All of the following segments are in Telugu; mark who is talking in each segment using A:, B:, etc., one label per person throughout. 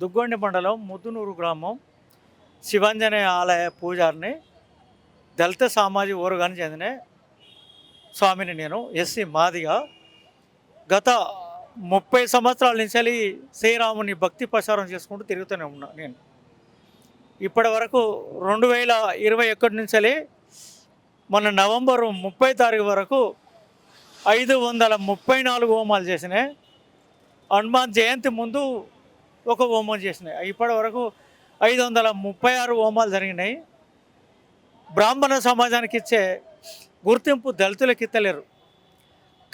A: దుగ్గొండి మండలం ముద్దునూరు గ్రామం శివాంజనేయ ఆలయ పూజారిని దళిత సామాజిక వర్గానికి చెందిన స్వామిని నేను ఎస్సీ మాదిగా. గత ముప్పై సంవత్సరాల నుంచి శ్రీరాముని భక్తి ప్రచారం చేసుకుంటూ తిరుగుతూనే ఉన్నా నేను. ఇప్పటి వరకు రెండు వేల ఇరవై ఒకటి నుంచి మన నవంబరు ముప్పై తారీఖు వరకు ఐదు వందల ముప్పై నాలుగు హోమాలు చేసినాయి. హనుమాన్ జయంతి ముందు ఒక హోమం చేసినాయి. ఇప్పటి వరకు ఐదు వందల ముప్పై ఆరు హోమాలు జరిగినాయి. బ్రాహ్మణ సమాజానికి ఇచ్చే గుర్తింపు దళితులకు ఇస్తలేరు.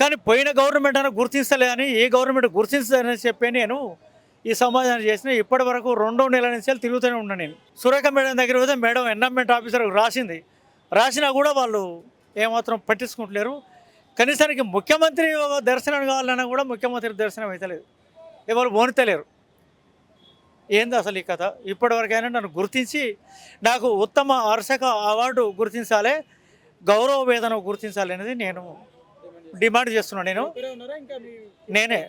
A: కానీ పోయిన గవర్నమెంట్ అయినా గుర్తించలేదని అని ఏ గవర్నమెంట్ గుర్తించలేదని చెప్పి నేను ఈ సమాజాన్ని చేసిన ఇప్పటి వరకు రెండో నెల నుంచి తిరుగుతూనే ఉన్నాను నేను. సురేఖ మేడం దగ్గర పోతే మేడం ఎన్ఎంమెంట్ ఆఫీసర్ రాసింది. రాసినా కూడా వాళ్ళు ఏమాత్రం పట్టించుకుంటలేరు. కనీసానికి ముఖ్యమంత్రి ఒక దర్శనం కావాలన్నా కూడా ముఖ్యమంత్రి దర్శనం అవుతలేదు ఎవరు ఓనితలేరు ఏంది అసలు ఈ కథ? ఇప్పటివరకైనా నన్ను గుర్తించి నాకు ఉత్తమ అర్చక అవార్డు గుర్తించాలి గౌరవ వేదన గుర్తించాలి అనేది నేను డిమాండ్ చేస్తున్నాను నేను నేనే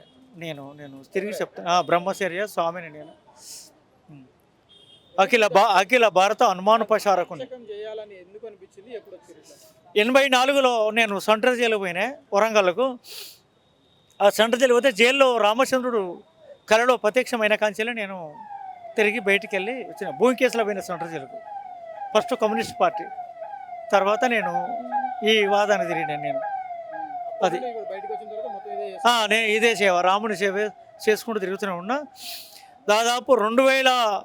A: నేను నేను తిరిగి చెప్తాను బ్రహ్మచర్య స్వామిని నేను. అఖిల భా అఖిల భారత హనుమాన్
B: ఇట్లా
A: ఎనభై నాలుగులో నేను సెంట్రల్ జైలు పోయినా వరంగల్కు. ఆ సెంట్రల్ జైలు పోతే జైల్లో రామచంద్రుడు కళలో ప్రత్యక్షమైన కాంచెలు నేను తిరిగి బయటికి వెళ్ళి వచ్చిన భూమి కేసులో పోయిన సెంటర్ జైలుకు. First communist party. తర్వాత నేను ఈ వాదాన్ని తిరిగినాను నేను. అది.
B: ఇదే
A: నేను ఇదే సేవ. రాముని సేవ చేసుకుంటూ తిరుగుతూనే ఉన్నా. దాదాపు రెండు వేల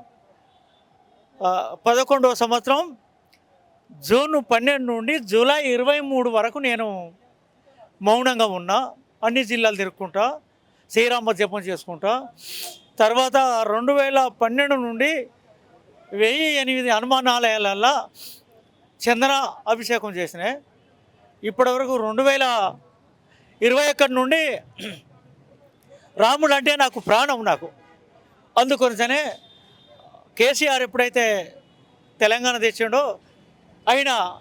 A: పదకొండవ సంవత్సరం జూన్ పన్నెండు నుండి జూలై ఇరవై మూడు వరకు నేను మౌనంగా ఉన్నా. అన్ని జిల్లాలు తిరుక్కుంటా. శ్రీరామ జపం చేసుకుంటా. తర్వాత రెండు వేల పన్నెండు నుండి వెయ్యి ఎనిమిది హనుమానాలయాలల్లో చందన అభిషేకం చేసినాయి. ఇప్పటివరకు రెండు వేల ఇరవై ఒకటి నుండి రాముడు అంటే నాకు ప్రాణం నాకు. అందుకొనిసనే కేసీఆర్ ఎప్పుడైతే తెలంగాణ తెచ్చిండో ఆయన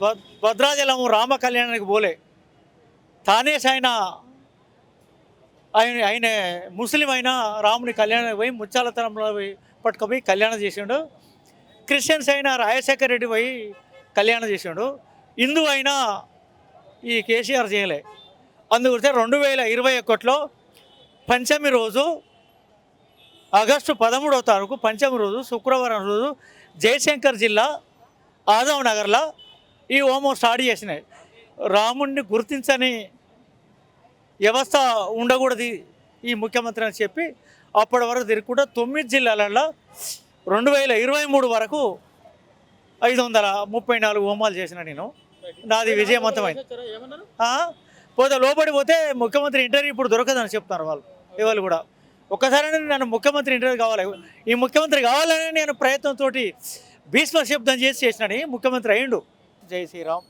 A: భ- భద్రాచలం రామ కళ్యాణానికి పోలే. తానే ఆయన ఆయన ఆయన ముస్లిం అయినా రాముని కళ్యాణం పోయి ముచ్చాలతనంలో పోయి పట్టుకుపోయి కళ్యాణం చేసిండు. క్రిస్టియన్స్ అయినా రాజశేఖర రెడ్డి పోయి కళ్యాణం చేసిండు. హిందూ అయినా ఈ కేసీఆర్ చేయలే. అందుకొస్తే రెండు వేల ఇరవై ఒకటిలో పంచమి రోజు ఆగస్టు పదమూడవ తారీఖు పంచమి రోజు శుక్రవారం రోజు జయశంకర్ జిల్లా ఆదవ్ నగర్లో ఈ హోమం స్టార్ట్ చేసినాయి. రాముణ్ణి గుర్తించని వ్యవస్థ ఉండకూడదు ఈ ముఖ్యమంత్రి అని చెప్పి అప్పటి వరకు తిరుగుకుంటా తొమ్మిది జిల్లాలలో రెండు వేల ఇరవై మూడు వరకు ఐదు వందల ముప్పై నాలుగు హోమాలు చేసిన నేను. నాది విజయవంతమైంది పోతే లోపడి పోతే ముఖ్యమంత్రి ఇంటర్వ్యూ ఇప్పుడు దొరకదని చెప్తున్నారు వాళ్ళు ఇవాళ కూడా. ఒక్కసారి నన్ను ముఖ్యమంత్రి ఇంటర్వ్యూ కావాలి. ఈ ముఖ్యమంత్రి కావాలని నేను ప్రయత్నంతో భీష్మ శబ్దం చేసి చేసిన ముఖ్యమంత్రి అయ్యిండు. జై శ్రీరామ్.